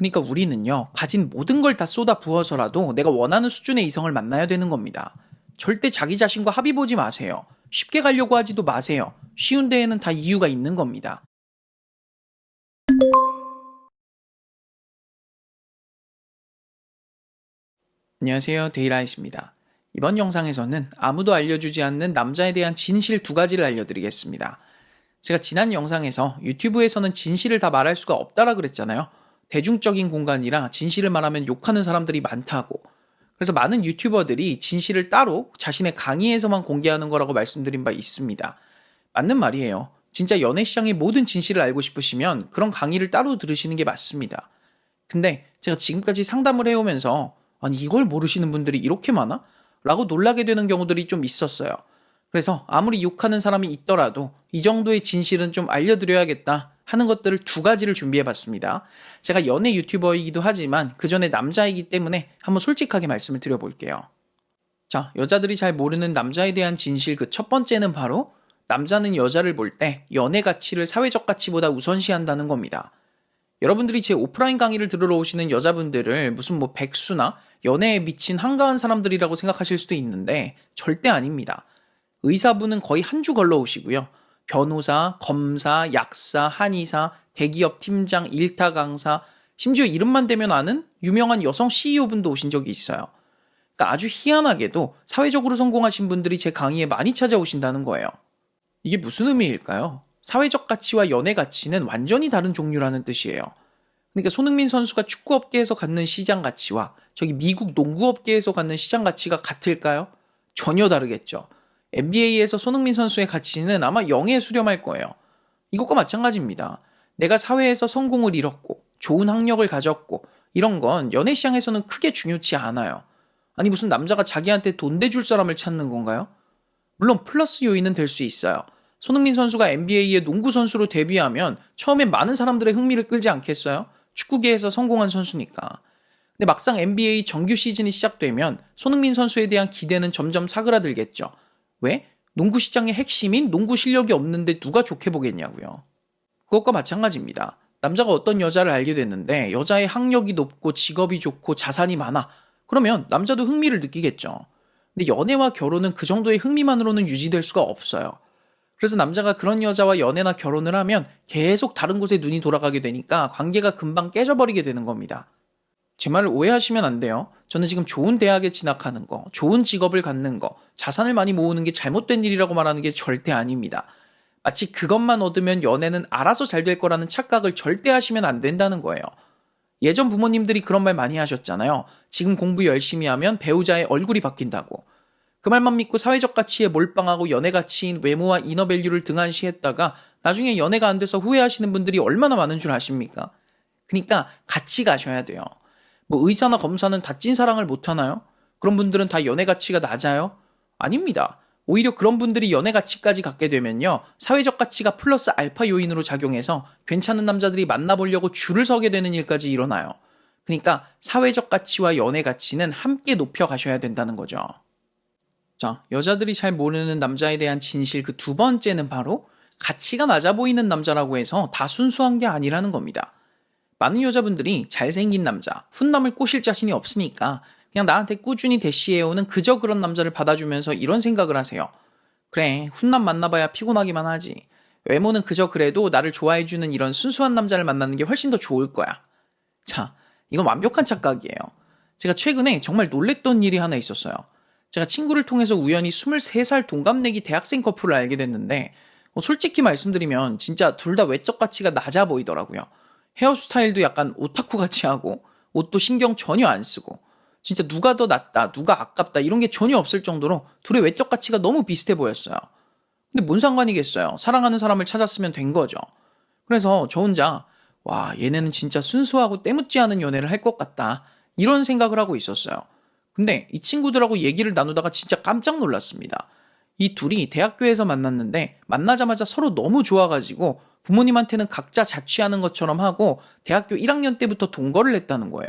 그러니까 우리는요, 가진 모든 걸 다 쏟아 부어서라도 내가 원하는 수준의 이성을 만나야 되는 겁니다. 절대 자기 자신과 합의 보지 마세요. 쉽게 가려고 하지도 마세요. 쉬운 데에는 다 이유가 있는 겁니다. 안녕하세요. 데이라이트입니다. 이번 영상에서는 아무도 알려주지 않는 남자에 대한 진실 두 가지를 알려드리겠습니다. 제가 지난 영상에서 유튜브에서는 진실을 다 말할 수가 없다라 그랬잖아요. 대중적인 공간이라 진실을 말하면 욕하는 사람들이 많다고. 그래서 많은 유튜버들이 진실을 따로 자신의 강의에서만 공개하는 거라고 말씀드린 바 있습니다. 맞는 말이에요. 진짜 연애 시장의 모든 진실을 알고 싶으시면 그런 강의를 따로 들으시는 게 맞습니다. 근데 제가 지금까지 상담을 해오면서 아니 이걸 모르시는 분들이 이렇게 많아? 라고 놀라게 되는 경우들이 좀 있었어요. 그래서 아무리 욕하는 사람이 있더라도 이 정도의 진실은 좀 알려드려야겠다 하는 것들을 두 가지를 준비해 봤습니다. 제가 연애 유튜버이기도 하지만 그 전에 남자이기 때문에 한번 솔직하게 말씀을 드려볼게요. 자, 여자들이 잘 모르는 남자에 대한 진실 그 첫 번째는 바로 남자는 여자를 볼 때 연애 가치를 사회적 가치보다 우선시한다는 겁니다. 여러분들이 제 오프라인 강의를 들으러 오시는 여자분들을 무슨 뭐 백수나 연애에 미친 한가한 사람들이라고 생각하실 수도 있는데 절대 아닙니다. 의사분은 거의 한 주 걸러 오시고요. 변호사, 검사, 약사, 한의사, 대기업 팀장, 일타 강사, 심지어 이름만 대면 아는 유명한 여성 CEO분도 오신 적이 있어요. 그러니까 아주 희한하게도 사회적으로 성공하신 분들이 제 강의에 많이 찾아오신다는 거예요. 이게 무슨 의미일까요? 사회적 가치와 연애 가치는 완전히 다른 종류라는 뜻이에요. 그러니까 손흥민 선수가 축구 업계에서 갖는 시장 가치와 저기 미국 농구 업계에서 갖는 시장 가치가 같을까요? 전혀 다르겠죠. NBA에서 손흥민 선수의 가치는 아마 0에 수렴할 거예요. 이것과 마찬가지입니다. 내가 사회에서 성공을 이뤘고 좋은 학력을 가졌고 이런 건 연애 시장에서는 크게 중요치 않아요. 아니 무슨 남자가 자기한테 돈 대줄 사람을 찾는 건가요? 물론 플러스 요인은 될 수 있어요. 손흥민 선수가 NBA의 농구 선수로 데뷔하면 처음엔 많은 사람들의 흥미를 끌지 않겠어요? 축구계에서 성공한 선수니까. 근데 막상 NBA 정규 시즌이 시작되면 손흥민 선수에 대한 기대는 점점 사그라들겠죠. 왜? 농구 시장의 핵심인 농구 실력이 없는데 누가 좋게 보겠냐고요. 그것과 마찬가지입니다. 남자가 어떤 여자를 알게 됐는데 여자의 학력이 높고 직업이 좋고 자산이 많아. 그러면 남자도 흥미를 느끼겠죠. 근데 연애와 결혼은 그 정도의 흥미만으로는 유지될 수가 없어요. 그래서 남자가 그런 여자와 연애나 결혼을 하면 계속 다른 곳에 눈이 돌아가게 되니까 관계가 금방 깨져버리게 되는 겁니다. 제 말을 오해하시면 안 돼요. 저는 지금 좋은 대학에 진학하는 거, 좋은 직업을 갖는 거, 자산을 많이 모으는 게 잘못된 일이라고 말하는 게 절대 아닙니다. 마치 그것만 얻으면 연애는 알아서 잘 될 거라는 착각을 절대 하시면 안 된다는 거예요. 예전 부모님들이 그런 말 많이 하셨잖아요. 지금 공부 열심히 하면 배우자의 얼굴이 바뀐다고. 그 말만 믿고 사회적 가치에 몰빵하고 연애 가치인 외모와 이너밸류를 등한시했다가 나중에 연애가 안 돼서 후회하시는 분들이 얼마나 많은 줄 아십니까? 그러니까 같이 가셔야 돼요. 뭐 의사나 검사는 다 찐사랑을 못하나요? 그런 분들은 다 연애 가치가 낮아요? 아닙니다. 오히려 그런 분들이 연애 가치까지 갖게 되면요. 사회적 가치가 플러스 알파 요인으로 작용해서 괜찮은 남자들이 만나보려고 줄을 서게 되는 일까지 일어나요. 그러니까 사회적 가치와 연애 가치는 함께 높여 가셔야 된다는 거죠. 자, 여자들이 잘 모르는 남자에 대한 진실 그 두 번째는 바로 가치가 낮아 보이는 남자라고 해서 다 순수한 게 아니라는 겁니다. 많은 여자분들이 잘생긴 남자, 훈남을 꼬실 자신이 없으니까 그냥 나한테 꾸준히 대시해오는 그저 그런 남자를 받아주면서 이런 생각을 하세요. 그래, 훈남 만나봐야 피곤하기만 하지. 외모는 그저 그래도 나를 좋아해주는 이런 순수한 남자를 만나는 게 훨씬 더 좋을 거야. 자, 이건 완벽한 착각이에요. 제가 최근에 정말 놀랬던 일이 하나 있었어요. 제가 친구를 통해서 우연히 23살 동갑내기 대학생 커플을 알게 됐는데 어, 솔직히 말씀드리면 진짜 둘 다 외적 가치가 낮아 보이더라고요. 헤어스타일도 약간 오타쿠 같이 하고 옷도 신경 전혀 안 쓰고 진짜 누가 더 낫다, 누가 아깝다 이런 게 전혀 없을 정도로 둘의 외적 가치가 너무 비슷해 보였어요. 근데 뭔 상관이겠어요. 사랑하는 사람을 찾았으면 된 거죠. 그래서 저 혼자 와 얘네는 진짜 순수하고 때묻지 않은 연애를 할 것 같다 이런 생각을 하고 있었어요. 근데 이 친구들하고 얘기를 나누다가 진짜 깜짝 놀랐습니다. 이 둘이 대학교에서 만났는데 만나자마자 서로 너무 좋아가지고 부모님한테는 각자 자취하는 것처럼 하고 대학교 1학년 때부터 동거를 했다는 거예요.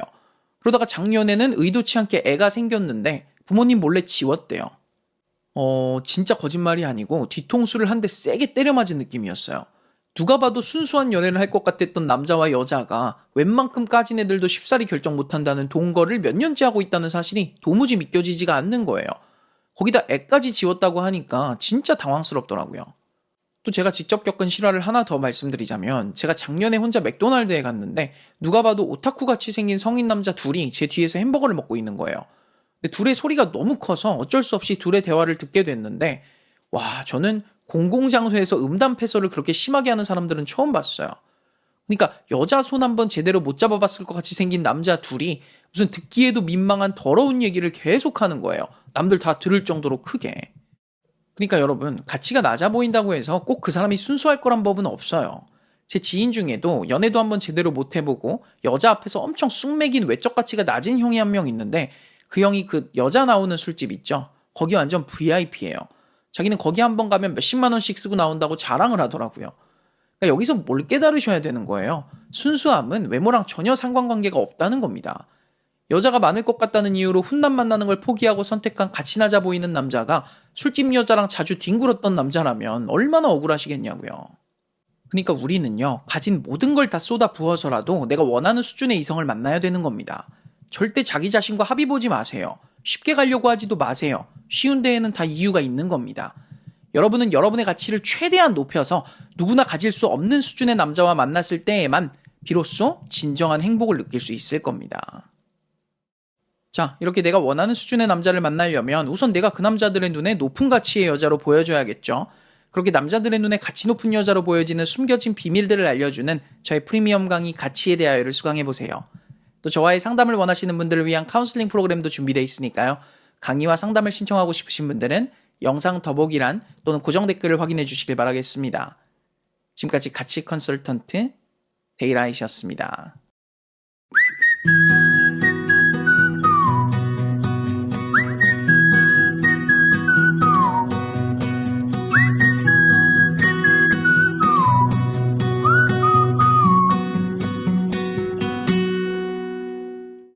그러다가 작년에는 의도치 않게 애가 생겼는데 부모님 몰래 지웠대요. 어, 진짜 거짓말이 아니고 뒤통수를 한 대 세게 때려 맞은 느낌이었어요. 누가 봐도 순수한 연애를 할 것 같았던 남자와 여자가 웬만큼 까진 애들도 쉽사리 결정 못한다는 동거를 몇 년째 하고 있다는 사실이 도무지 믿겨지지가 않는 거예요. 거기다 애까지 지웠다고 하니까 진짜 당황스럽더라고요. 또 제가 직접 겪은 실화를 하나 더 말씀드리자면 제가 작년에 혼자 맥도날드에 갔는데 누가 봐도 오타쿠 같이 생긴 성인 남자 둘이 제 뒤에서 햄버거를 먹고 있는 거예요. 근데 둘의 소리가 너무 커서 어쩔 수 없이 둘의 대화를 듣게 됐는데 와 저는 공공장소에서 음담 패설을 그렇게 심하게 하는 사람들은 처음 봤어요. 그러니까 여자 손 한번 제대로 못 잡아봤을 것 같이 생긴 남자 둘이 무슨 듣기에도 민망한 더러운 얘기를 계속하는 거예요. 남들 다 들을 정도로 크게. 그러니까 여러분 가치가 낮아 보인다고 해서 꼭 그 사람이 순수할 거란 법은 없어요. 제 지인 중에도 연애도 한번 제대로 못 해보고 여자 앞에서 엄청 쑥맥인 외적 가치가 낮은 형이 한 명 있는데 그 형이 그 여자 나오는 술집 있죠. 거기 완전 VIP예요. 자기는 거기 한 번 가면 몇십만 원씩 쓰고 나온다고 자랑을 하더라고요. 그러니까 여기서 뭘 깨달으셔야 되는 거예요. 순수함은 외모랑 전혀 상관관계가 없다는 겁니다. 여자가 많을 것 같다는 이유로 훈남 만나는 걸 포기하고 선택한 가치 낮아 보이는 남자가 술집 여자랑 자주 뒹굴었던 남자라면 얼마나 억울하시겠냐고요. 그러니까 우리는요, 가진 모든 걸 다 쏟아 부어서라도 내가 원하는 수준의 이성을 만나야 되는 겁니다. 절대 자기 자신과 합의 보지 마세요. 쉽게 가려고 하지도 마세요. 쉬운 데에는 다 이유가 있는 겁니다. 여러분은 여러분의 가치를 최대한 높여서 누구나 가질 수 없는 수준의 남자와 만났을 때에만 비로소 진정한 행복을 느낄 수 있을 겁니다. 자, 이렇게 내가 원하는 수준의 남자를 만나려면 우선 내가 그 남자들의 눈에 높은 가치의 여자로 보여줘야겠죠. 그렇게 남자들의 눈에 가치 높은 여자로 보여지는 숨겨진 비밀들을 알려주는 저의 프리미엄 강의 가치에 대하여를 수강해 보세요. 또 저와의 상담을 원하시는 분들을 위한 카운슬링 프로그램도 준비되어 있으니까요. 강의와 상담을 신청하고 싶으신 분들은 영상 더보기란 또는 고정 댓글을 확인해 주시길 바라겠습니다. 지금까지 가치 컨설턴트 데이라이셨습니다.